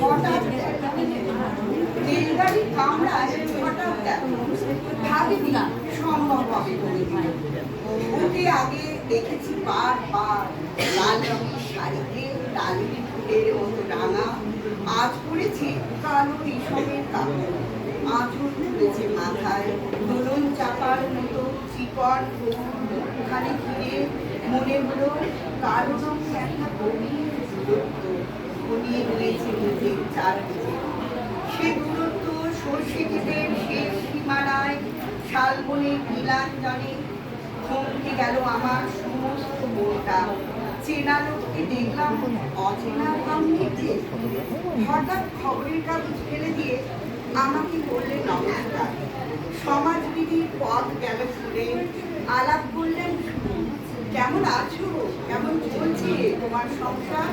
হঠাৎ সম্ভব হবে আগে দেখেছি বার বার লাল রঙের শাড়িতে ডালির ফুলের মতো রাঙা আজ কালো রেশমের কাপড় আঁচল তুলেছে মাথায় দোলন চাপার মতো চিকন ওখানে ঘিরে মনে হলো কালো রঙের একটা গভীর নিজের চারদিকে। সে দূরত্ব সর্ষে ক্ষেতের শেষ সীমানায় শালবনে নীলাঞ্জনে থমকে গেল আমার সমস্ত মনটা। চেনা লোককে দেখলাম, অচেনা ভাব হঠাৎ খবরের কাগজ ফেলে দিয়ে আমাকে বললেন নমস্কার। সমাজবিধির পথ গেল শুনে আলাপ করলেন, কেমন আছো? কেমন চলছে তোমার সংসার?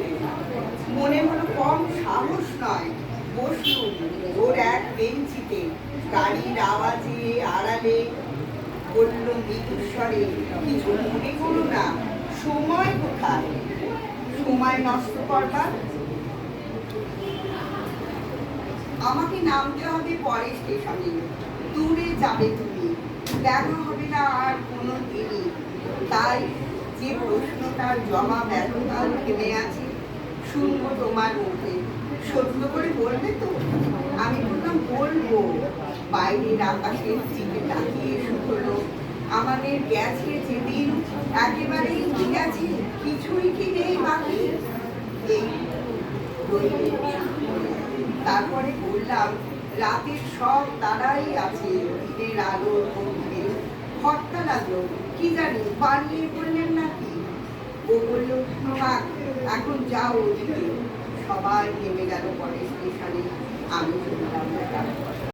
সাহস নয় বসলুম ওর এক বেঞ্চিতে গাড়ির আওয়াজে আড়ালে বলল মৃদুস্বরে কিছু মনে করো না, সময় কোথায়? সময় নষ্ট করবার? আমাকে নামতে হবে পরে স্টেশনে। দূরে যাবে তুমি। দেখা হবে না আর কোনো দিনই। তাই যে প্রশ্নটার জমা এতকাল থেমে আছে শুনব তোমার মুখে। সত্য করে বলবে তো? আমি বললাম, বলব। বাইরের আকাশের দিকে তাকিয়ে শুধলো আমাদের গেছে যেদিন একেবারেই গেছে, কিছুই কি নেই বাকি? তারপরে বললাম, রাতের সব তারাই আছে, দিনের মধ্যে হট্টা লাগল, কি জানি, বানিয়ে এখন যা ওদিকে সবাই নেমে গেল পরে স্টেশনে আমি